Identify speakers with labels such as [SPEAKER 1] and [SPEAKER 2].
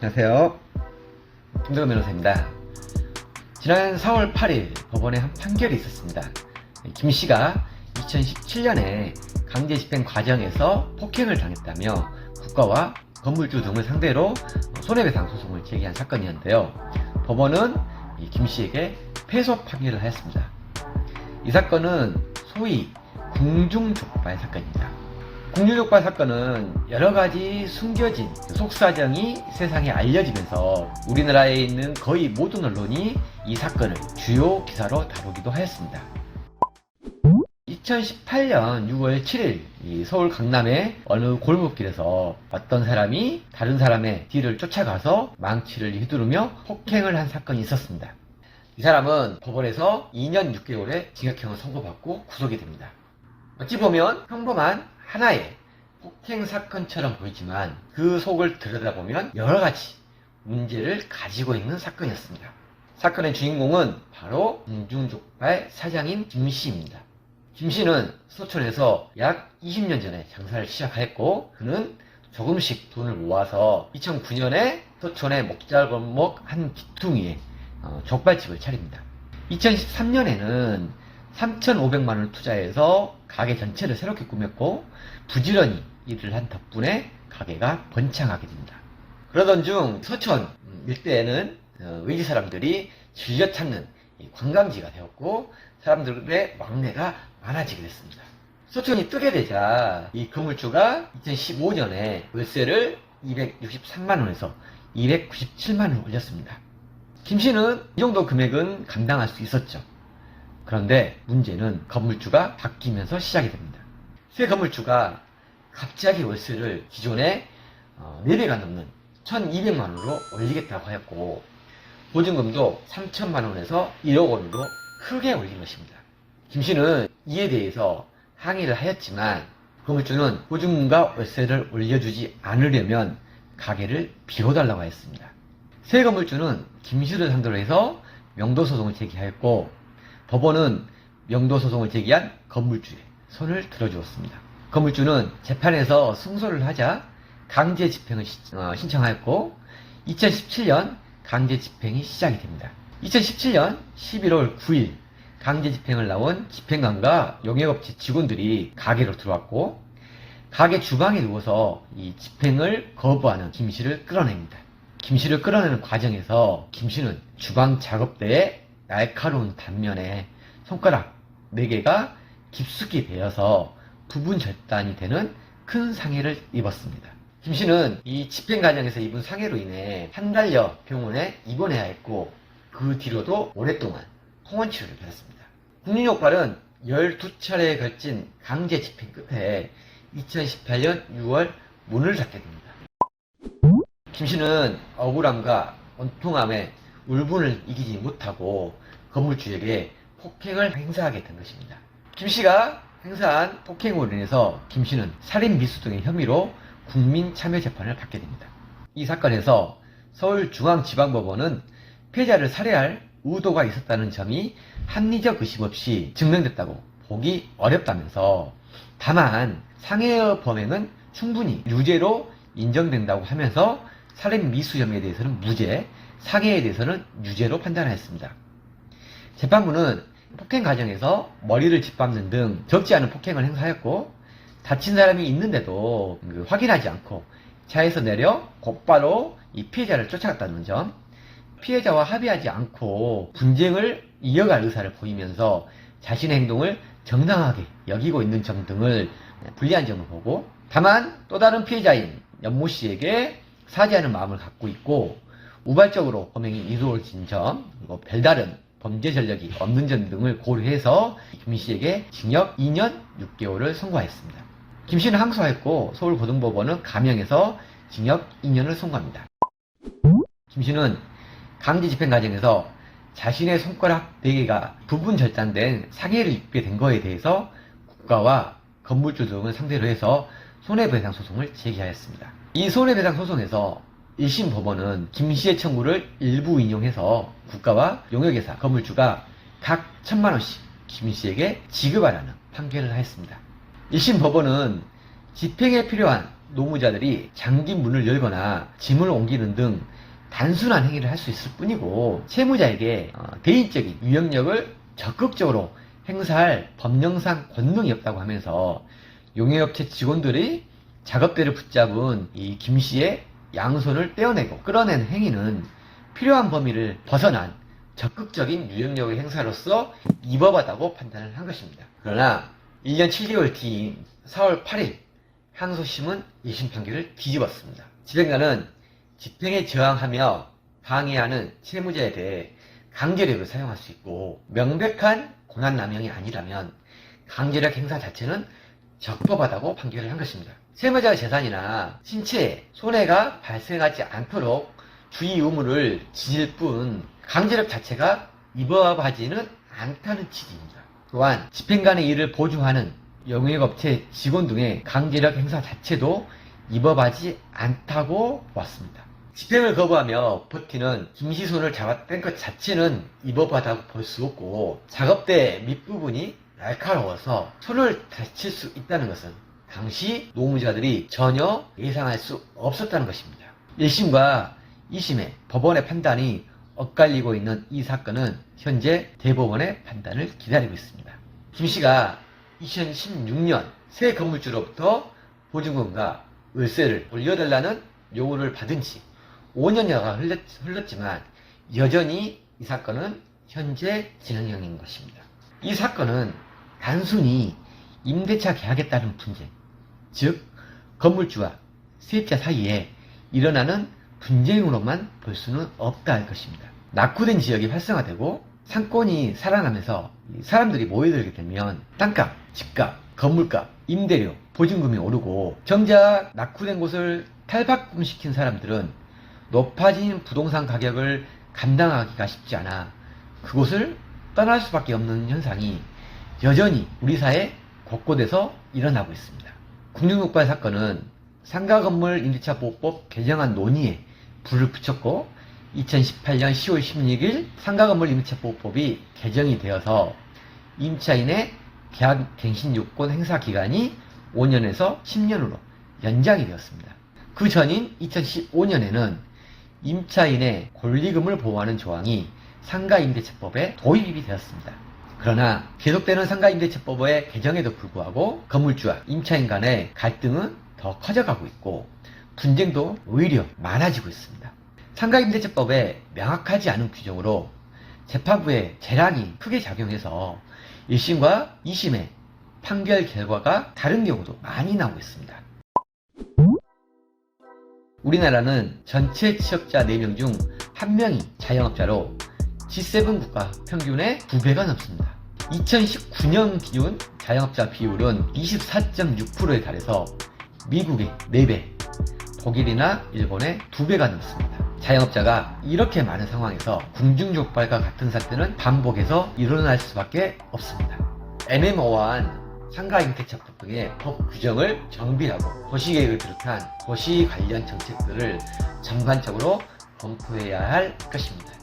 [SPEAKER 1] 안녕하세요. 김동현 변호사입니다. 지난 4월 8일 법원에 한 판결이 있었습니다. 김 씨가 2017년에 강제 집행 과정에서 폭행을 당했다며 국가와 건물주 등을 상대로 손해배상 소송을 제기한 사건이었는데요. 법원은 이김 씨에게 패소 판결을 하였습니다. 이 사건은 소위 궁중족발 사건입니다. 궁중족발 사건은 여러 가지 숨겨진 속사정이 세상에 알려지면서 우리나라에 있는 거의 모든 언론이 이 사건을 주요 기사로 다루기도 하였습니다. 2018년 6월 7일 이 서울 강남의 어느 골목길에서 어떤 사람이 다른 사람의 뒤를 쫓아가서 망치를 휘두르며 폭행을 한 사건이 있었습니다. 이 사람은 법원에서 2년 6개월의 징역형을 선고받고 구속이 됩니다. 어찌 보면 평범한 하나의 폭행 사건처럼 보이지만 그 속을 들여다보면 여러 가지 문제를 가지고 있는 사건이었습니다. 사건의 주인공은 바로 공중족발 사장인 김 씨입니다. 김 씨는 서촌에서 약 20년 전에 장사를 시작하였고 그는 조금씩 돈을 모아서 2009년에 서촌의 목잘골목 한 기퉁이에 어, 족발집을 차립니다. 2013년에는 3,500만 원을 투자해서 가게 전체를 새롭게 꾸몄고 부지런히 일을 한 덕분에 가게가 번창하게 됩니다. 그러던 중 서천 일대에는 어, 외지 사람들이 즐겨 찾는 이 관광지가 되었고 사람들의 왕래가 많아지게 됐습니다. 서천이 뜨게 되자 이 건물주가 2015년에 월세를 263만 원에서 297만 원 올렸습니다. 김 씨는 이 정도 금액은 감당할 수 있었죠. 그런데 문제는 건물주가 바뀌면서 시작이 됩니다. 새 건물주가 갑자기 월세를 기존에 4배가 넘는 1200만 원으로 올리겠다고 하였고 보증금도 3천만 원에서 1억 원으로 크게 올린 것입니다. 김 씨는 이에 대해서 항의를 하였지만 건물주는 보증금과 월세를 올려주지 않으려면 가게를 비워달라고 하였습니다. 새 건물주는 김 씨를 상대로 해서 명도소송을 제기하였고 법원은 명도소송을 제기한 건물주의 손을 들어주었습니다. 건물주는 재판에서 승소를 하자 강제 집행을 시- 어, 신청하였고 2017년 강제 집행이 시작이 됩니다. 2017년 11월 9일 강제 집행을 나온 집행관과 용역업체 직원들이 가게로 들어왔고 가게 주방에 누워서 이 집행을 거부하는 김 씨를 끌어냅니다. 김 씨를 끌어내는 과정에서 김 씨는 주방 작업대에 날카로운 단면에 손가락 4개가 깊숙이 베어서 부분 절단이 되는 큰 상해를 입었습니다. 김 씨는 이 집행 과정에서 입은 상해로 인해 한 달여 병원에 입원해야 했고 그 뒤로도 오랫동안 통원 치료를 받았습니다. 국민욕발은 12차례에 걸친 강제 집행 끝에 2018년 6월 문을 닫게 됩니다. 김 씨는 억울함과 원통함에 울분을 이기지 못하고 건물주에게 폭행을 행사하게 된 것입니다. 김 씨가 행사한 폭행으로 인해서 김 씨는 살인 미수 등의 혐의로 국민 참여 재판을 받게 됩니다. 이 사건에서 서울중앙지방법원은 피해자를 살해할 의도가 있었다는 점이 합리적 의심 없이 증명됐다고 보기 어렵다면서 다만 상해의 범행은 충분히 유죄로 인정된다고 하면서 살인 미수 혐의에 대해서는 무죄, 상해에 대해서는 유죄로 판단하였습니다. 재판부는 폭행 과정에서 머리를 짓밟는 등 적지 않은 폭행을 행사하였고 다친 사람이 있는데도 그 확인하지 않고 차에서 내려 곧바로 이 피해자를 쫓아갔다는 점, 피해자와 합의하지 않고 분쟁을 이어갈 의사를 보이면서 자신의 행동을 정당하게 여기고 있는 점 등을 불리한 점을 보고 다만 또 다른 피해자인 연모 씨에게 사죄하는 마음을 갖고 있고 우발적으로 범행이 이루어진 점 그리고 별다른 범죄 전력이 없는 점 등을 고려해서 김 씨에게 징역 2년 6개월을 선고하였습니다. 김 씨는 항소하였고 서울고등법원은 감형해서 징역 2년을 선고합니다. 김 씨는 강제 집행 과정에서 자신의 손가락 4개가 부분 절단된 상해를 입게 된 거에 대해서 국가와 건물주 등을 상대로 해서 손해배상 소송을 제기하였습니다. 이 손해배상 소송에서 1심 법원은 김 씨의 청구를 일부 인용해서 국가와 용역회사, 건물주가 각 천만 원씩 김 씨에게 지급하라는 판결을 하였습니다. 1심 법원은 집행에 필요한 노무자들이 장기 문을 열거나 짐을 옮기는 등 단순한 행위를 할 수 있을 뿐이고 채무자에게 어, 대인적인 유형력을 적극적으로 행사할 법령상 권능이 없다고 하면서 용해업체 직원들이 작업대를 붙잡은 이 김 씨의 양손을 떼어내고 끌어낸 행위는 필요한 범위를 벗어난 적극적인 유형력의 행사로서 위법하다고 판단을 한 것입니다. 그러나 1년 7개월 뒤인 4월 8일 항소심은 1심 판결을 뒤집었습니다. 집행관은 집행에 저항하며 방해하는 채무자에 대해 강제력을 사용할 수 있고 명백한 고난남용이 아니라면 강제력 행사 자체는 적법하다고 판결을 한 것입니다. 채무자 재산이나 신체에 손해가 발생하지 않도록 주의 의무를 지질 뿐 강제력 자체가 위법하지는 않다는 취지입니다. 또한 집행관의 일을 보조하는 영역업체 직원 등의 강제력 행사 자체도 위법하지 않다고 보았습니다. 집행을 거부하며 버티는 김시손을 잡아뺀 것 자체는 위법하다고 볼 수 없고 작업대 밑부분이 날카로워서 손을 다칠 수 있다는 것은 당시 노무자들이 전혀 예상할 수 없었다는 것입니다. 1심과 2심의 법원의 판단이 엇갈리고 있는 이 사건은 현재 대법원의 판단을 기다리고 있습니다. 김 씨가 2016년 새 건물주로부터 보증금과 월세를 올려달라는 요구를 받은 지 5년여가 흘렀, 지만 여전히 이 사건은 현재 진행형인 것입니다. 이 사건은 단순히 임대차 계약에 따른 분쟁, 즉 건물주와 세입자 사이에 일어나는 분쟁으로만 볼 수는 없다 할 것입니다. 낙후된 지역이 활성화되고 상권이 살아나면서 이 사람들이 모여들게 되면 땅값, 집값, 건물값, 임대료, 보증금이 오르고 정작 낙후된 곳을 탈바꿈시킨 사람들은 높아진 부동산 가격을 감당하기가 쉽지 않아 그곳을 떠날 수밖에 없는 현상이 여전히 우리 사회 곳곳에서 일어나고 있습니다. 국립육발 사건은 상가 건물 임대차 보호법 개정안 논의에 불을 붙였고 2018년 10월 16일 상가 건물 임대차 보호법이 개정이 되어서 임차인의 계약 갱신 요건 행사 기간이 5년에서 10년으로 연장이 되었습니다. 그 전인 2015년에는 임차인의 권리금을 보호하는 조항이 상가 임대차법에 도입이 되었습니다. 그러나 계속되는 상가임대차법의 개정에도 불구하고 건물주와 임차인 간의 갈등은 더 커져가고 있고 분쟁도 오히려 많아지고 있습니다. 상가임대차법에 명확하지 않은 규정으로 재판부의 재량이 크게 작용해서 1심과 2심의 판결 결과가 다른 경우도 많이 나오고 있습니다. 우리나라는 전체 취업자 4명 중 1명이 자영업자로 G7 국가 평균의 2배가 넘습니다. 2019년 기준 자영업자 비율은 24.6%에 달해서 미국의 4배, 독일이나 일본의 2배가 넘습니다. 자영업자가 이렇게 많은 상황에서 궁중족발과 같은 사태는 반복해서 일어날 수밖에 없습니다. 애매모호한 상가임대차법 등의 법 규정을 정비하고 도시계획을 비롯한 도시 관련 정책들을 전반적으로 검토해야 할 것입니다.